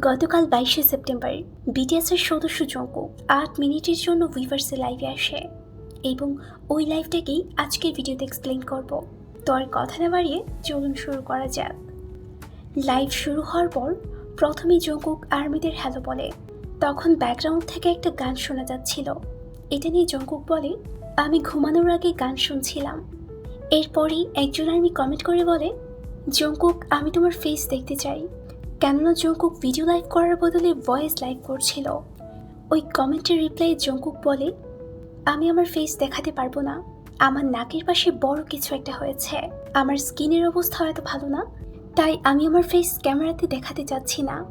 গতকাল বাইশে সেপ্টেম্বর বিটিএসের সদস্য জঙ্কুক আট মিনিটের জন্য উইভার্সে লাইভে আসে। এবং ওই লাইভটাকেই আজকের ভিডিওতে এক্সপ্লেন করব। তো আর কথা না বাড়িয়ে চলুন শুরু করা যাক। লাইভ শুরু হওয়ার পর প্রথমেই জঙ্কুক আর্মিদের হ্যালো বলে। তখন ব্যাকগ্রাউন্ড থেকে একটা গান শোনা যাচ্ছিল। এটা নিয়ে জঙ্কুক বলে, আমি ঘুমানোর আগে গান শুনছিলাম। এরপরই একজন আর্মি কমেন্ট করে বলে জঙ্কুক আমি তোমার ফেস দেখতে চাই। কেননা জঙ্কুক ভিডিও লাইভ করার বদলে ভয়েস লাইভ করছিল। ওই কমেন্টের রিপ্লাই জঙ্কুক বলে, আমি আমার ফেস দেখাতে পারব না। আমার নাকের পাশে বড় কিছু একটা হয়েছে। আমার স্কিনের অবস্থা এত ভালো না। তাই আমি আমার ফেস ক্যামেরাতে দেখাতে চাচ্ছি না।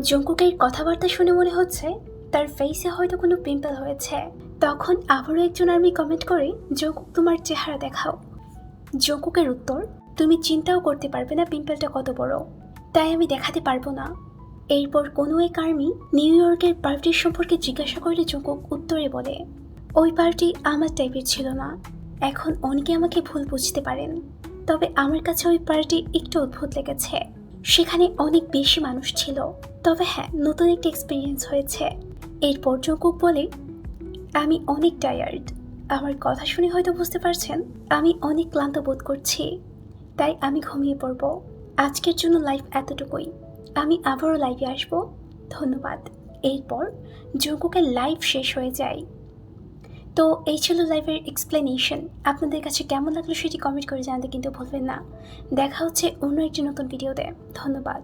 জঙ্কুকের কথাবার্তা শুনে মনে হচ্ছে তার ফেসে হয়তো কোনো পিম্পল হয়েছে। তখন আবারও একজন আর্মি কমেন্ট করে, জঙ্কুক, তোমার চেহারা দেখাও। জঙ্কুকের উত্তর, তুমি চিন্তাও করতে পারবে না পিম্পলটা কত বড়। তাই আমি দেখাতে পারব না। এরপর কোনো এক আর্মি নিউ ইয়র্কের পার্টির সম্পর্কে জিজ্ঞাসা করলে জঙ্কুক উত্তরে বলে, ওই পার্টি আমার টাইপের ছিল না। এখন অনেকে আমাকে ভুল বুঝতে পারেন। তবে আমার কাছে ওই পার্টি একটু অদ্ভুত লেগেছে। সেখানে অনেক বেশি মানুষ ছিল। তবে হ্যাঁ নতুন একটা এক্সপিরিয়েন্স হয়েছে। এরপর জঙ্কুক বলে, আমি অনেক টায়ার্ড আমার কথা শুনে হয়তো বুঝতে পারছেন, আমি অনেক ক্লান্ত বোধ করছি। তাই আমি ঘুমিয়ে পড়ব। আজকের জন্য লাইভ এতটুকুই। আমি আবারও লাইভে আসব। ধন্যবাদ। এরপর যজ্ঞকে লাইভ শেষ হয়ে যায়। তো এই ছিল লাইভের এক্সপ্লেনেশন আপনাদের কাছে কেমন লাগল সেটি কমেন্ট করে জানাতে কিন্তু ভুলবেন না। দেখা হচ্ছে অন্য একটি নতুন ভিডিওতে ধন্যবাদ।